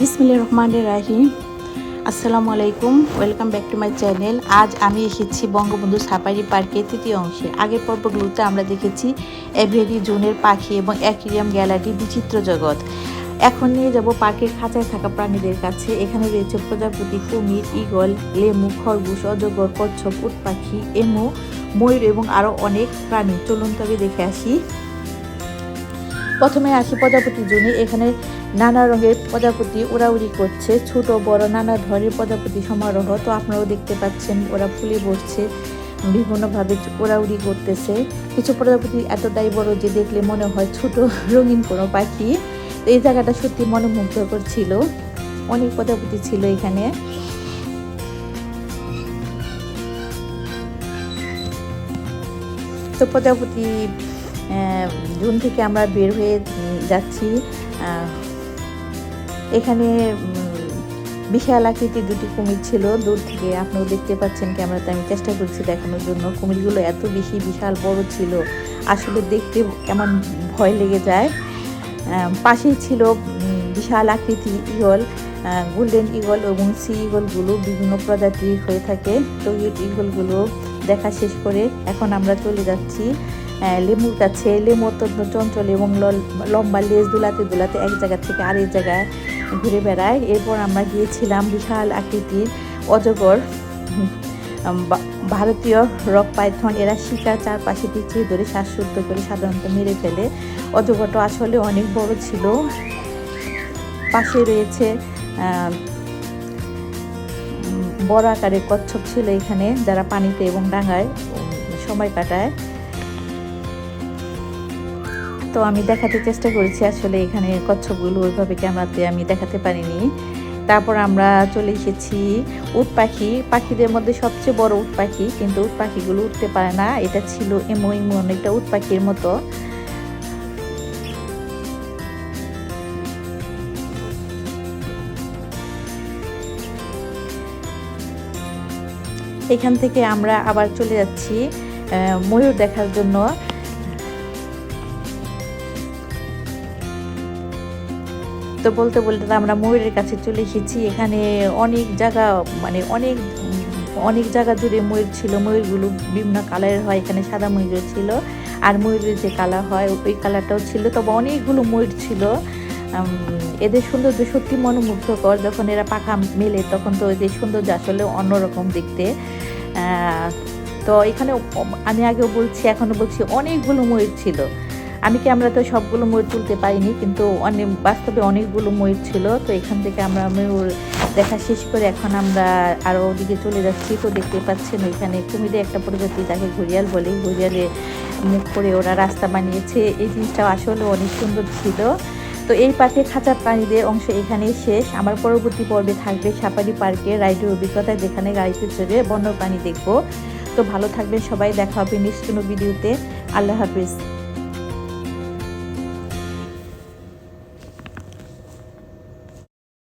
বিসমিল্লা রহমান রাহিম। আসসালামু আলাইকুম welcome back to my channel. আজ আমি এসেছি বঙ্গবন্ধু সাফারি পার্কের তৃতীয় অংশে। আগের পর্বগুলোতে আমরা দেখেছি এভেরি জুনের পাখি এবং অ্যাকুরিয়াম গ্যালারি বিচিত্র জগৎ। এখন নিয়ে যাব পার্কের খাঁচায় থাকা প্রাণীদের কাছে। এখানে রয়েছে প্রজাপতি, কুমির ইগল লেমু, খরগোশ, অজগর, কচ্ছপ, উট পাখি, এমু, ময়ূর এবং আরও অনেক প্রাণী। চলুন তবে দেখে আসি। প্রথমে আসি প্রজাপতি জুনি, এখানে নানা রঙের প্রজাপতি উড়াউড়ি করছে, ছোট, বড়, নানা ধরনের প্রজাপতি সমারোহ। তো আপনারাও দেখতে পাচ্ছেন, ওরা ফুলে বসছে, বিভিন্নভাবে ওড়াউড়ি করতেছে। কিছু প্রজাপতি এতটাই বড় যে দেখলে মনে হয় ছোট রঙিন কোনো পাখি। তো এই জায়গাটা সত্যি মনোমুগ্ধকর ছিল। অনেক প্রজাপতি ছিল এখানে। তো প্রজাপতি জুন থেকে আমরা বের হয়ে যাচ্ছি। এখানে বিশাল আকৃতির দুটি কুমির ছিল। দূর থেকে আপনিও দেখতে পাচ্ছেন ক্যামেরাতে, আমি চেষ্টা করছি দেখানোর জন্য। কুমিরগুলো এত বেশি বিশাল বড় ছিল, আসলে দেখতে কেমন ভয় লেগে যায়। পাশেই ছিল বিশাল আকৃতির ইগল গোল্ডেন ইগল এবং সি ইগলগুলো বিভিন্ন প্রজাতির হয়ে থাকে। তো ইগলগুলো দেখা শেষ করে এখন আমরা চলে যাচ্ছি। লেমুর কাছে লেমু অত্যন্ত চঞ্চল এবং লম্বা লেজ দুলাতে দুলাতে এক জায়গা থেকে আরেক জায়গায় ঘুরে বেড়ায়। এরপর আমরা গিয়েছিলাম বিশাল আকৃতির অজগর ভারতীয় রক পাইথন। এরা শিকার চারপাশে পিছিয়ে ধরে শ্বাসরুদ্ধ করে সাধারণত মেরে ফেলে। অজগরটা আসলে অনেক বড় ছিল। পাশে রয়েছে বড় আকারের কচ্ছপ ছিল এখানে, যারা পানিতে এবং ডাঙায় সময় কাটায়। তো আমি দেখাতে চেষ্টা করেছি, আসলে এখানে কচ্ছপগুলো ওইভাবে ক্যামেরাতে আমি দেখাতে পারিনি। তারপর আমরা চলে এসেছি উট পাখি। পাখিদের মধ্যে সবচেয়ে বড় উট পাখি, কিন্তু উট পাখিগুলো উঠতে পারে না। এটা ছিল এমো এমো অনেকটা উট পাখির মতো। এখান থেকে আমরা আবার চলে যাচ্ছি ময়ূর দেখার জন্য। তো বলতে বলতে আমরা ময়ূরের কাছে চলে এসেছি। এখানে অনেক জায়গা মানে অনেক অনেক জায়গা জুড়ে ময়ূর ছিল। ময়ূরগুলো বিভিন্ন কালারের হয়। এখানে সাদা ময়ূর ছিল আর ময়ূরের যে কালার হয়, ওই কালারটাও ছিল। তবে অনেকগুলো ময়ূর ছিল। এদের সৌন্দর্য সত্যি মনোমুগ্ধকর। যখন এরা পাখা মেলে, তখন তো এদের সৌন্দর্য আসলে অন্যরকম দেখতে। তো এখানে, আমি আগেও বলছি এখনও বলছি, অনেকগুলো ময়ূর ছিল। আমি ক্যামেরাতে সবগুলো ময়ূর তুলতে পারিনি, কিন্তু অনেক বাস্তবে অনেকগুলো ময়ূর ছিল, তো এখান থেকে আমরা ময়ূর দেখা শেষ করে এখন আমরা আরও ওদিকে চলে যাচ্ছি। তো দেখতে পাচ্ছেন ওইখানে কুমিরে একটা প্রজাতি যাকে ঘড়িয়াল বলে, ঘড়িয়ালে মুখ করে ওরা রাস্তা বানিয়েছে। এই জিনিসটা আসলে অনেক সুন্দর ছিল। তো এই পার্কে খাঁচার প্রাণীদের অংশ এখানেই শেষ। আমার পরবর্তী পর্বে থাকবে সাপারি পার্কে রাইডের অভিজ্ঞতা, যেখানে গাড়িতে চড়ে বন্য প্রাণী দেখব। তো ভালো থাকবেন সবাই, দেখা হবে নেক্সট ভিডিওতে আল্লাহ হাফিজ।